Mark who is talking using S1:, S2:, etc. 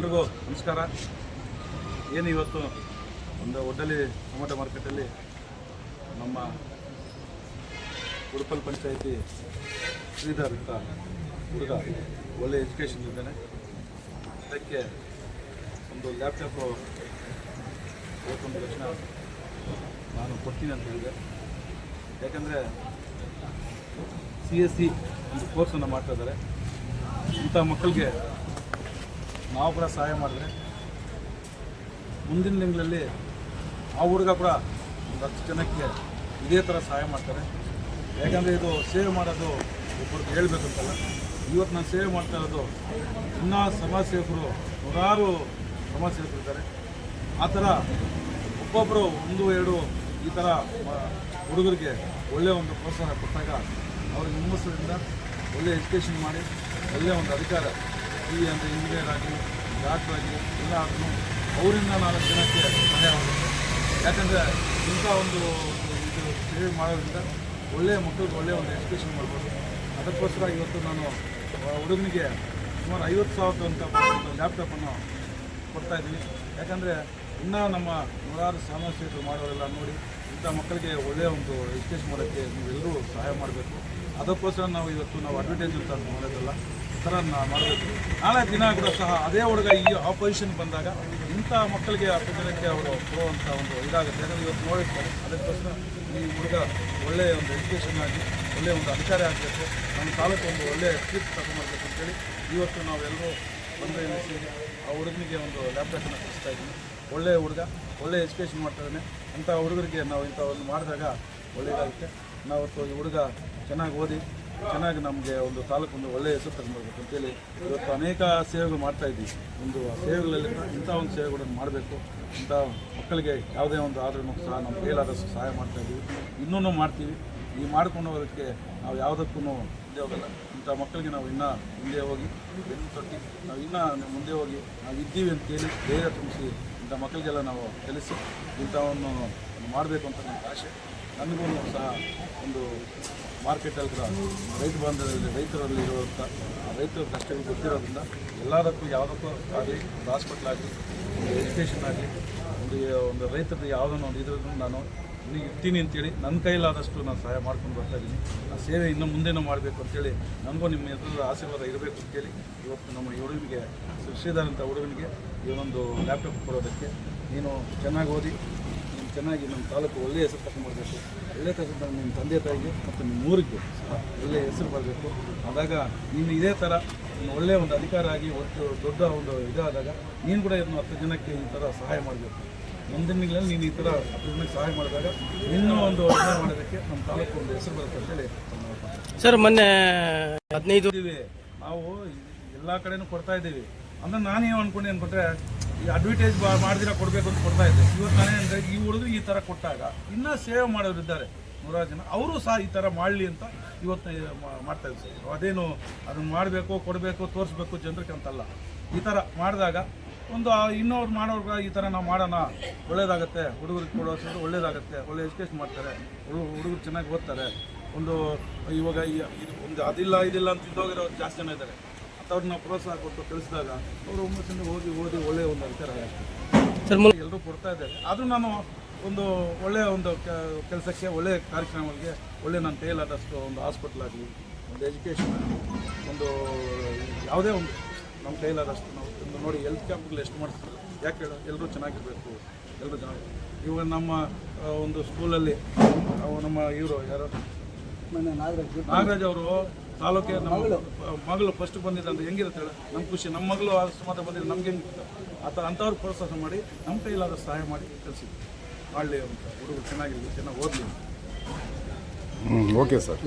S1: ಎಲ್ರಿಗೂ ನಮಸ್ಕಾರ. ಏನು ಇವತ್ತು ಒಂದು ಒಡ್ಡಲ್ಲಿ ಟೊಮೆಟೊ ಮಾರ್ಕೆಟಲ್ಲಿ ನಮ್ಮ ಉಡುಪಲ್ ಪಂಚಾಯಿತಿ ಶ್ರೀಧರ್ ಅಂತ ಹುಡುಗ, ಒಳ್ಳೆ ಎಜುಕೇಷನ್ ಇದ್ದಾನೆ. ಅದಕ್ಕೆ ಒಂದು ಲ್ಯಾಪ್ಟಾಪು ಓದ್ಕೊಂಡ ತಕ್ಷಣ ನಾನು ಕೊಡ್ತೀನಿ ಅಂತ ಹೇಳಿದೆ. ಯಾಕಂದರೆ ಸಿ ಎಸ್ ಸಿ ಒಂದು ಕೋರ್ಸನ್ನು ಮಾಡ್ತಾ ಇದ್ದಾರೆ. ಇಂಥ ಮಕ್ಕಳಿಗೆ ನಾವು ಕೂಡ ಸಹಾಯ ಮಾಡಿದ್ರೆ ಮುಂದಿನ ತಿಂಗಳಲ್ಲಿ ಆ ಹುಡುಗ ಕೂಡ ಒಂದು ಹತ್ತು ಜನಕ್ಕೆ ಇದೇ ಥರ ಸಹಾಯ ಮಾಡ್ತಾರೆ. ಯಾಕಂದರೆ ಇದು ಸೇವೆ ಮಾಡೋದು ಒಬ್ಬರಿಗೆ ಹೇಳಬೇಕಂತಲ್ಲ, ಇವತ್ತು ನಾನು ಸೇವೆ ಮಾಡ್ತಾ ಇರೋದು ಇನ್ನೂ ಸಮಾಜ ಸೇವಕರು ನೂರಾರು ಸಮಾಜ ಸೇವಕರು ಇದ್ದಾರೆ. ಆ ಥರ ಒಬ್ಬೊಬ್ಬರು ಒಂದು, ಎರಡು ಈ ಥರ ಹುಡುಗರಿಗೆ ಒಳ್ಳೆಯ ಒಂದು ಪ್ರೋತ್ಸಾಹ ಕೊಟ್ಟಾಗ ಅವ್ರಿಗೆ ಹಿಮ್ಮಸದಿಂದ ಒಳ್ಳೆಯ ಎಜುಕೇಷನ್ ಮಾಡಿ ಒಳ್ಳೆಯ ಒಂದು ಅಧಿಕಾರ ಈ ಅಂದರೆ ಇಂಜಿನಿಯರ್ ಆಗಿ ಡಾಕ್ಟರ್ ಎಲ್ಲ ಆದ್ರೂ ಅವರಿಂದ ನಾಲ್ಕು ಜನಕ್ಕೆ ಸಹಾಯ ಆಗುತ್ತೆ ಯಾಕಂದರೆ ಇಂಥ ಒಂದು ಇದು ಸೇವೆ ಮಾಡೋದ್ರಿಂದ ಒಳ್ಳೆಯ ಮಕ್ಕಳಿಗೆ ಒಳ್ಳೆಯ ಒಂದು ಎಜುಕೇಷನ್ ಮಾಡ್ಬೋದು. ಅದಕ್ಕೋಸ್ಕರ ಇವತ್ತು ನಾನು ಹುಡುಗನಿಗೆ ಸುಮಾರು ಐವತ್ತು ಸಾವಿರದ ಅಂತ ಒಂದು ಲ್ಯಾಪ್ಟಾಪನ್ನು ಇದ್ದೀವಿ ಯಾಕಂದರೆ ಇನ್ನೂ ನಮ್ಮ ನೂರಾರು ಸಮಸ್ಯೆಗಳು ಮಾಡೋರೆಲ್ಲ ನೋಡಿ, ಇಂಥ ಮಕ್ಕಳಿಗೆ ಒಳ್ಳೆಯ ಒಂದು ಎಜುಕೇಷನ್ ಮಾಡೋಕ್ಕೆ ನೀವೆಲ್ಲರೂ ಸಹಾಯ ಮಾಡಬೇಕು. ಅದಕ್ಕೋಸ್ಕರ ನಾವು ಇವತ್ತು ನಾವು ಅಡ್ವರ್ಟೈಸ್ ಅಂತ ಮಾಡೋದಲ್ಲ ಥರ ಮಾಡಬೇಕು. ನಾಳೆ ದಿನ ಕೂಡ ಸಹ ಅದೇ ಹುಡುಗ ಈ ಆಪೋಸಿಷನ್ ಬಂದಾಗ ಇಂಥ ಮಕ್ಕಳಿಗೆ ಆ ಅವರು ಕೊಡುವಂಥ ಒಂದು ಇದಾಗುತ್ತೆ. ಯಾಕಂದರೆ ಇವತ್ತು ನೋಡಿರ್ತಾರೆ, ಅದಕ್ಕೋಸ್ಕರ ಈ ಹುಡುಗ ಒಳ್ಳೆಯ ಒಂದು ಎಜುಕೇಷನ್ ಆಗಿ ಒಳ್ಳೆಯ ಒಂದು ಅಧಿಕಾರಿ ಆಗಬೇಕು. ನಮ್ಮ ತಾಲೂಕು ಒಂದು ಒಳ್ಳೆಯ ಕೀರ್ತಿ ತಗೊಂಡ್ಬರ್ಬೇಕು ಅಂತೇಳಿ ಇವತ್ತು ನಾವೆಲ್ಲರೂ ಬಂದು ಆ ಹುಡುಗನಿಗೆ ಒಂದು ಲ್ಯಾಪ್ಟಾಪನ್ನು ಕಳಿಸ್ತಾ ಇದ್ದೀನಿ. ಒಳ್ಳೆಯ ಹುಡುಗ ಒಳ್ಳೆಯ ಎಜುಕೇಷನ್ ಮಾಡ್ತಾಯಿದ್ದಾನೆ ಅಂಥ ಹುಡುಗರಿಗೆ ನಾವು ಇಂಥ ಒಂದು ಮಾಡಿದಾಗ ಒಳ್ಳೆಯದಾಗುತ್ತೆ ನಾವು ಈ ಹುಡುಗ ಚೆನ್ನಾಗಿ ಓದಿ ಚೆನ್ನಾಗಿ ನಮಗೆ ಒಂದು ತಾಲೂಕು ಒಂದು ಒಳ್ಳೆಯ ಹೆಸರು ತಗೊಂಡ್ಬರ್ಬೇಕು ಅಂತೇಳಿ ಇವತ್ತು ಅನೇಕ ಸೇವೆಗಳು ಮಾಡ್ತಾ ಇದ್ದೀವಿ. ಒಂದು ಸೇವೆಗಳಲ್ಲಿ ಇಂಥ ಒಂದು ಸೇವೆಗಳನ್ನು ಮಾಡಬೇಕು ಇಂಥ ಮಕ್ಕಳಿಗೆ ಯಾವುದೇ ಒಂದು ಆದ್ರೂ ಸಹ ನಮ್ಮ ಕೈಲಾದಷ್ಟು ಸಹಾಯ ಮಾಡ್ತಾ ಇದ್ದೀವಿ. ಇನ್ನೂ ಮಾಡ್ತೀವಿ. ಈ ಮಾಡ್ಕೊಂಡು ಹೋಗೋದಕ್ಕೆ ನಾವು ಯಾವುದಕ್ಕೂ ಮುಂದೆ ಹೋಗಲ್ಲ. ಇಂಥ ಮಕ್ಕಳಿಗೆ ನಾವು ಇನ್ನೂ ಮುಂದೆ ಹೋಗಿ, ಬೆನ್ನು ತೊಟ್ಟಿ, ನಾವು ಇನ್ನೂ ಮುಂದೆ ಹೋಗಿ ನಾವು ಇದ್ದೀವಿ ಅಂತೇಳಿ ಧೈರ್ಯ ತುಂಬಿಸಿ ಇಂಥ ಮಕ್ಕಳಿಗೆಲ್ಲ ನಾವು ಕಲಿಸಿ ಇಂಥವನ್ನು ಮಾಡಬೇಕು ಅಂತ ನನ್ನ ಆಸೆ. ನನಗೂ ಸಹ ಒಂದು ಮಾರ್ಕೆಟಲ್ಲಿ ಕೂಡ ರೈತ ಬಾಂಧವ್ಯದಲ್ಲಿ ರೈತರಲ್ಲಿ ಇರುವಂಥ ರೈತರ ಕಷ್ಟಗಳು ಗೊತ್ತಿರೋದ್ರಿಂದ ಎಲ್ಲದಕ್ಕೂ ಯಾವುದಕ್ಕೂ ಆಗಲಿ ಒಂದು ಹಾಸ್ಪಿಟ್ಲ್ ಆಗಲಿ, ಒಂದು ಎಜುಕೇಷನ್ ಆಗಲಿ, ಒಂದು ಒಂದು ರೈತರದ್ದು ಯಾವುದನ್ನು ಒಂದು ಇದ್ರೂ ನಾನು ಇಲ್ಲಿ ಇರ್ತೀನಿ ಅಂತೇಳಿ ನನ್ನ ಕೈಲಾದಷ್ಟು ನಾನು ಸಹಾಯ ಮಾಡ್ಕೊಂಡು ಬರ್ತಾ ಇದ್ದೀನಿ. ಆ ಸೇವೆ ಇನ್ನು ಮುಂದೇನೂ ಮಾಡಬೇಕು ಅಂತೇಳಿ ನನಗೂ ನಿಮ್ಮ ಎದುರು ಆಶೀರ್ವಾದ ಇರಬೇಕು ಅಂತೇಳಿ ಇವತ್ತು ನಮ್ಮ ಹುಡುಗನಿಗೆ ಅಂತ ಹುಡುಗನಿಗೆ ಈ ಒಂದು ಲ್ಯಾಪ್ಟಾಪ್ ಕೊಡೋದಕ್ಕೆ ನೀನು ಚೆನ್ನಾಗಿ ಓದಿ ಚೆನ್ನಾಗಿ ನಮ್ಮ ತಾಲೂಕು ಒಳ್ಳೆಯ ಹೆಸರು ತಗೊಂಡ್ಬರ್ಬೇಕು ಒಳ್ಳೆಯ ಹೆಸರು ನಿಮ್ಮ ತಂದೆ ತಾಯಿಗೆ ಮತ್ತು ನಿಮ್ಮ ಊರಿಗೆ ಒಳ್ಳೆಯ ಹೆಸರು ಬರಬೇಕು. ಆದಾಗ ನೀನು ಇದೇ ಥರ ಒಳ್ಳೆಯ ಒಂದು ಅಧಿಕಾರ ಆಗಿ ಒಟ್ಟು ದೊಡ್ಡ ಒಂದು ಇದಾದಾಗ ನೀನು ಕೂಡ ಇದನ್ನು ಹತ್ತು ಜನಕ್ಕೆ ಈ ಥರ ಸಹಾಯ ಮಾಡಬೇಕು. ಮುಂದಿನ ದಿನಗಳಲ್ಲಿ ನೀನು ಈ ಥರ ಹತ್ತು ಜನಕ್ಕೆ ಸಹಾಯ ಮಾಡಿದಾಗ ಇನ್ನೂ ಒಂದು ಅಧಿಕಾರ ಮಾಡೋದಕ್ಕೆ ನಮ್ಮ ತಾಲೂಕು ಒಂದು ಹೆಸರು ಬರುತ್ತೆ ಅಂತೇಳಿ
S2: ಸರ್ ಮೊನ್ನೆ ಹದಿನೈದು
S1: ನಾವು ಎಲ್ಲ ಕಡೆನೂ ಕೊಡ್ತಾ ಇದ್ದೀವಿ. ಅಂದ್ರೆ ನಾನೇನು ಅನ್ಕೊಂಡೆ ಅನ್ಕೊಂಡ್ರೆ, ಈ ಅಡ್ವರ್ಟೈಸ್ ಮಾಡಿದಿರ ಕೊಡಬೇಕು ಅಂತ ಕೊಡ್ತಾ ಇದ್ದೆ. ಇವತ್ತು ನಾನೇ ಅಂದರೆ ಈ ಹುಡುಗರು ಈ ಥರ ಕೊಟ್ಟಾಗ ಇನ್ನೂ ಸೇವ್ ಮಾಡೋರು ಇದ್ದಾರೆ ನೂರಾರು ಜನ. ಅವರು ಸಹ ಈ ಥರ ಮಾಡಲಿ ಅಂತ ಇವತ್ತು ಮಾಡ್ತಾ ಇದ್ದೀವಿ ಸರ್. ಅದೇನು ಅದನ್ನ ಮಾಡಬೇಕು, ಕೊಡಬೇಕು, ತೋರಿಸ್ಬೇಕು ಜನರಿಗೆ ಅಂತಲ್ಲ. ಈ ಥರ ಮಾಡಿದಾಗ ಒಂದು ಇನ್ನೊಬ್ರು ಮಾಡೋರ್ಗ ಈ ಥರ ನಾವು ಮಾಡೋಣ, ಒಳ್ಳೇದಾಗುತ್ತೆ, ಹುಡುಗರಿಗೆ ಕೊಡೋಷ್ಟು ಒಳ್ಳೇದಾಗುತ್ತೆ, ಒಳ್ಳೆ ಎಜುಕೇಶನ್ ಮಾಡ್ತಾರೆ ಹುಡುಗ ಹುಡುಗರು ಚೆನ್ನಾಗಿ ಓದ್ತಾರೆ. ಒಂದು, ಇವಾಗ ಒಂದು ಅದಿಲ್ಲ, ಇದಿಲ್ಲ ಅಂತ ಇದ್ದೋಗಿರೋ ಜಾಸ್ತಿ ಜನ ಇದ್ದಾರೆ. ಅಂಥವ್ರನ್ನ ನಾವು ಪ್ರೋತ್ಸಾಹ ಕೊಟ್ಟು ಕಳಿಸಿದಾಗ ಅವರು ಹುಮ್ಮಸ್ಸಿಂದ ಹೋಗಿ ಓದಿ ಒಳ್ಳೆಯ ಒಂದು ಅಧಿಕಾರ ಆಗ್ತದೆ
S2: ಸರ್
S1: ಎಲ್ಲರೂ ಕೊಡ್ತಾ ಇದ್ದಾರೆ. ಆದರೂ ನಾನು ಒಂದು ಒಳ್ಳೆಯ ಒಂದು ಕೆಲಸಕ್ಕೆ ಒಳ್ಳೆಯ ಕಾರ್ಯಕ್ರಮಗಳಿಗೆ ಒಳ್ಳೆಯ ನನ್ನ ಕೈಲಾದಷ್ಟು ಒಂದು ಹಾಸ್ಪಿಟ್ಲ್ ಆಗಲಿ ಒಂದು ಎಜುಕೇಷನ್ ಆಗಲಿ ಒಂದು ಯಾವುದೇ ಒಂದು ನಮ್ಮ ಕೈಲಾದಷ್ಟು ನಾವು ಒಂದು ನೋಡಿ ಹೆಲ್ತ್ ಕ್ಯಾಂಪ್ಗಳು ಎಷ್ಟು ಮಾಡ್ತಾರೆ ಯಾಕೆ ಹೇಳು? ಎಲ್ಲರೂ ಚೆನ್ನಾಗಿರಬೇಕು. ಎಲ್ಲರೂ ಚೆನ್ನಾಗಿ ಇವಾಗ ನಮ್ಮ ಒಂದು ಸ್ಕೂಲಲ್ಲಿ ಅವು ನಮ್ಮ ಇವರು ಯಾರು? ನಾಗರಾಜ್. ನಾಗರಾಜ್ ಅವರು ತಾಲೂಕೆ ನಮ್ಮ ಮಗಳು. ಫಸ್ಟ್ ಬಂದಿದ್ದಂತ ಹೆಂಗಿರುತ್ತೆ ಹೇಳು? ನಮ್ಮ ಖುಷಿ. ನಮ್ಮ ಮಗಳು ಅಷ್ಟು ಮಾತ್ರ ಬಂದಿದ್ರೆ ನಮ್ಗೆ ಹೆಂಗಿರುತ್ತೆ? ಆ ಥರ ಅಂಥವ್ರು ಪ್ರೋತ್ಸಾಹ ಮಾಡಿ ನಮ್ಮ ಕೈಲಾದ ಸಹಾಯ ಮಾಡಿ ಕಳಿಸಿದ್ವಿ ಮಾಡಲಿ ಅಂತ. ಹುಡುಗರು ಚೆನ್ನಾಗಿರಲಿ ಚೆನ್ನಾಗಿ ಓದಲಿ
S3: ಓಕೆ ಸರ್